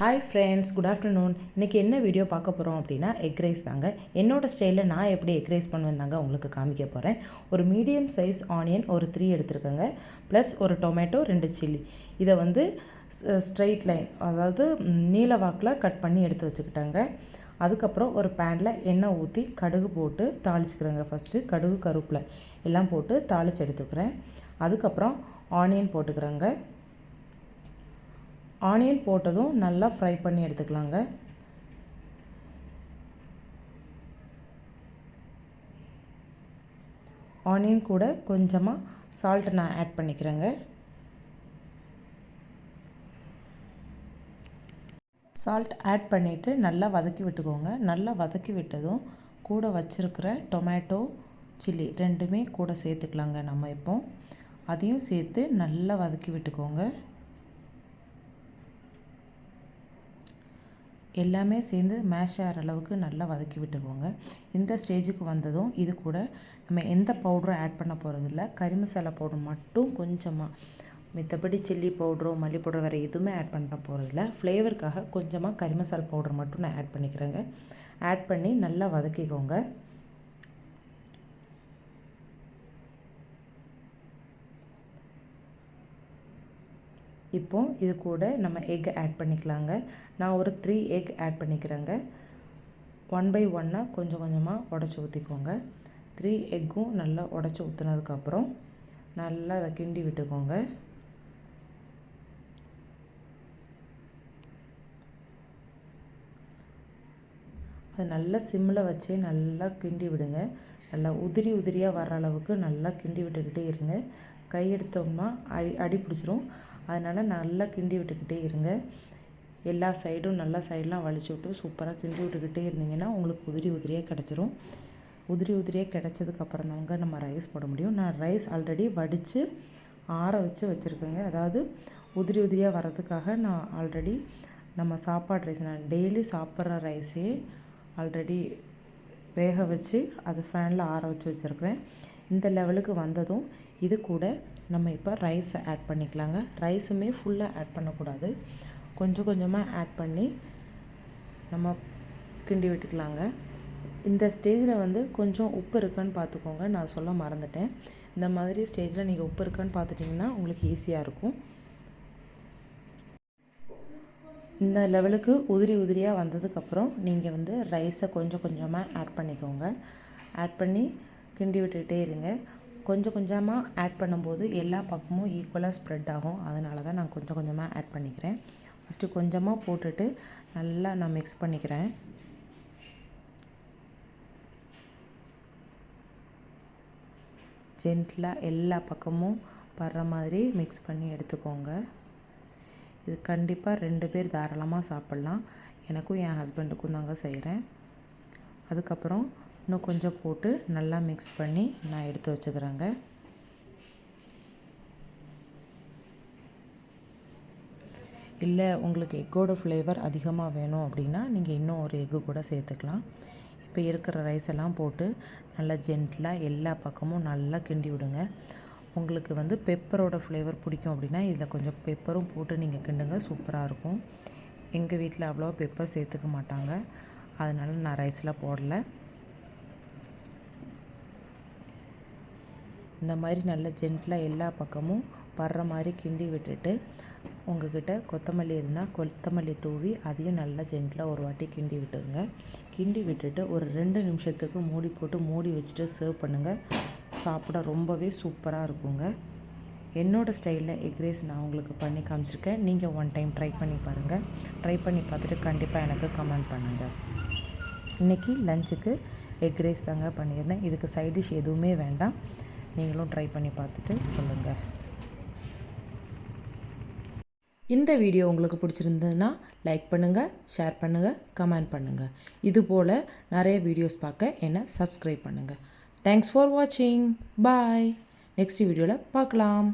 Hi friends good afternoon இன்றைக்கி என்ன video பார்க்க போகிறோம் அப்படின்னா எக் ரைஸ் தாங்க. என்னோடய ஸ்டைலில் நான் எப்படி எக் ரைஸ் பண்ணுவேன் தாங்க உங்களுக்கு காமிக்க போகிறேன் ஒரு மீடியம் சைஸ் ஆனியன் ஒரு த்ரீ எடுத்துருக்கேங்க. ப்ளஸ் ஒரு டொமேட்டோ ரெண்டு சில்லி இதை வந்து ஸ்ட்ரைட் லைன் uh, அதாவது நீல வாக்கில் கட் பண்ணி எடுத்து வச்சுக்கிட்டாங்க. அதுக்கப்புறம் ஒரு பேனில் எண்ணெய் ஊற்றி கடுகு போட்டு தாளிச்சுக்கிறேங்க ஃபஸ்ட்டு கடுகு கருப்பில் எல்லாம் போட்டு தாளித்து எடுத்துக்கிறேன். அதுக்கப்புறம் ஆனியன் போட்டுக்கிறேங்க. ஆனியன் போட்டதும் நல்லா ஃப்ரை பண்ணி எடுத்துக்கலாங்க. ஆனியன் கூட கொஞ்சமாக சால்ட் நான் ஆட் பண்ணிக்கிறேங்க. சால்ட் ஆட் பண்ணிவிட்டு நல்லா வதக்கி விட்டுக்கோங்க. நல்லா வதக்கி விட்டதும் கூட வச்சுருக்கிற டொமேட்டோ சில்லி ரெண்டுமே கூட சேர்த்துக்கலாங்க நம்ம இப்போ. அதையும் சேர்த்து நல்லா வதக்கி விட்டுக்கோங்க. எல்லாமே சேர்ந்து மேஷ் ஆகிற அளவுக்கு நல்லா வதக்கி விட்டுக்கோங்க. இந்த ஸ்டேஜுக்கு வந்ததும் இது கூட நம்ம எந்த பவுடரும் ஆட் பண்ண போகிறதில்ல கறி மசாலா பவுடர் மட்டும் கொஞ்சமாக மித்தபடி சில்லி பவுட்ரோ மல்லி பவுடர் வேறு எதுவுமே ஆட் பண்ண போகிறதில்ல ஃப்ளேவருக்காக கொஞ்சமாக கறி மசாலா பவுடர் மட்டும் நான் ஆட் பண்ணிக்கிறேங்க. ஆட் பண்ணி நல்லா வதக்கிக்கோங்க. இப்போது இது கூட நம்ம எக் ஆட் பண்ணிக்கலாங்க. நான் ஒரு த்ரீ எக் ஆட் பண்ணிக்கிறேங்க. ஒன் பை ஒன்னாக கொஞ்சம் கொஞ்சமாக உடச்சி ஊற்றிக்கோங்க த்ரீ எக்கும் நல்லா உடச்சி ஊற்றுனதுக்கப்புறம் நல்லா அதை கிண்டி விட்டுக்கோங்க. அது நல்லா சிம்மில் வச்சு நல்லா கிண்டி விடுங்க. நல்லா உதிரி உதிரியாக வர அளவுக்கு நல்லா கிண்டி விட்டுக்கிட்டே இருங்க. கை எடுத்தோம்னா அடி அடி பிடிச்சிரும். அதனால் நல்லா கிண்டி விட்டுக்கிட்டே இருங்க. எல்லா சைடும் நல்லா சைடெலாம் வலிச்சு விட்டு சூப்பராக கிண்டி விட்டுக்கிட்டே இருந்தீங்கன்னா உங்களுக்கு உதிரி உதிரியாக கிடச்சிரும். உதிரி உதிரியாக கிடச்சதுக்கப்புறம் தாங்க நம்ம ரைஸ் போட முடியும். நான் ரைஸ் ஆல்ரெடி வடித்து ஆற வச்சு வச்சுருக்கேங்க. அதாவது உதிரி உதிரியாக வர்றதுக்காக நான் ஆல்ரெடி நம்ம சாப்பாடு ரைஸ் நான் டெய்லி சாப்பிட்ற ரைஸே ஆல்ரெடி வேக வச்சு அது ஃபேனில் ஆற வச்சு வச்சுருக்கிறேன். இந்த லெவலுக்கு வந்ததும் இது கூட நம்ம இப்போ ரைஸை ஆட் பண்ணிக்கலாங்க. ரைஸுமே ஃபுல்லாக ஆட் பண்ணக்கூடாது. கொஞ்சம் கொஞ்சமாக ஆட் பண்ணி நம்ம கிண்டி விட்டுக்கலாங்க. இந்த ஸ்டேஜில் வந்து கொஞ்சம் உப்பு இருக்கான்னு பார்த்துக்கோங்க நான் சொல்ல மறந்துட்டேன். இந்த மாதிரி ஸ்டேஜில் நீங்கள் உப்பு இருக்கான்னு பார்த்துட்டிங்கன்னா உங்களுக்கு ஈஸியாக இருக்கும். இந்த லெவலுக்கு உதிரி உதிரியாக வந்ததுக்கப்புறம் நீங்கள் வந்து ரைஸை கொஞ்சம் கொஞ்சமாக ஆட் பண்ணிக்கோங்க. ஆட் பண்ணி கிண்டி விட்டுக்கிட்டே இருங்க. கொஞ்சம் கொஞ்சமாக ஆட் பண்ணும்போது எல்லா பக்கமும் ஈக்குவலாக ஸ்ப்ரெட் ஆகும். அதனால தான் நான் கொஞ்சம் கொஞ்சமாக ஆட் பண்ணிக்கிறேன். ஃபஸ்ட்டு கொஞ்சமாக போட்டுட்டு நல்லா நான் மிக்ஸ் பண்ணிக்கிறேன். ஜென்டிலாக எல்லா பக்கமும் படுற மாதிரி மிக்ஸ் பண்ணி எடுத்துக்கோங்க. இது கண்டிப்பாக ரெண்டு பேர் தாராளமாக சாப்பிட்லாம். எனக்கும் என் ஹஸ்பண்டுக்கும் தாங்க செய்கிறேன் அதுக்கப்புறம் இன்னும் கொஞ்சம் போட்டு நல்லா மிக்ஸ் பண்ணி நான் எடுத்து வச்சுக்கிறேங்க. இல்லை உங்களுக்கு எக்கோட ஃப்ளேவர் அதிகமாக வேணும் அப்படின்னா நீங்கள் இன்னும் ஒரு எக்கு கூட சேர்த்துக்கலாம். இப்போ இருக்கிற ரைஸ் எல்லாம் போட்டு நல்லா ஜென்டிலாக எல்லா பக்கமும் நல்லா கிண்டி விடுங்க. உங்களுக்கு வந்து பெப்பரோட ஃப்ளேவர் பிடிக்கும் அப்படின்னா இதில் கொஞ்சம் பெப்பரும் போட்டு நீங்கள் கிண்டுங்க சூப்பராக இருக்கும். எங்கள் வீட்டில் அவ்வளோவா பெப்பர் சேர்த்துக்க மாட்டாங்க. அதனால் நான் ரைஸில் போடலை. இந்த மாதிரி நல்ல ஜென்டிலாக எல்லா பக்கமும் படுற மாதிரி கிண்டி விட்டுட்டு உங்கள்கிட்ட கொத்தமல்லி இருந்தால் கொத்தமல்லி தூவி அதையும் நல்லா ஜென்டிலாக ஒரு வாட்டி கிண்டி விட்டுருங்க. கிண்டி விட்டுட்டு ஒரு ரெண்டு நிமிஷத்துக்கு மூடி போட்டு மூடி வச்சுட்டு சர்வ் பண்ணுங்கள் சாப்பிட ரொம்பவே சூப்பராக இருக்குங்க. என்னோடய ஸ்டைலில் எக் ரைஸ் நான் உங்களுக்கு பண்ணி காமிச்சிருக்கேன். நீங்கள் ஒன் டைம் ட்ரை பண்ணி பாருங்கள் ட்ரை பண்ணி பார்த்துட்டு கண்டிப்பாக எனக்கு கமெண்ட் பண்ணுங்கள் இன்றைக்கி லஞ்சுக்கு எக் ரைஸ் தாங்க பண்ணியிருந்தேன். இதுக்கு சைட் டிஷ் எதுவுமே வேண்டாம். நீங்களும் ட்ரை பண்ணி பார்த்துட்டு சொல்லுங்கள் இந்த வீடியோ உங்களுக்கு பிடிச்சிருந்ததுன்னா லைக் பண்ணுங்கள் ஷேர் பண்ணுங்கள் கமெண்ட் பண்ணுங்கள் இதுபோல் நிறைய வீடியோஸ் பார்க்க என்னை சப்ஸ்கிரைப் பண்ணுங்கள் தேங்க்ஸ் ஃபார் வாட்சிங் பாய் நெக்ஸ்ட் வீடியோவில் பார்க்கலாம்.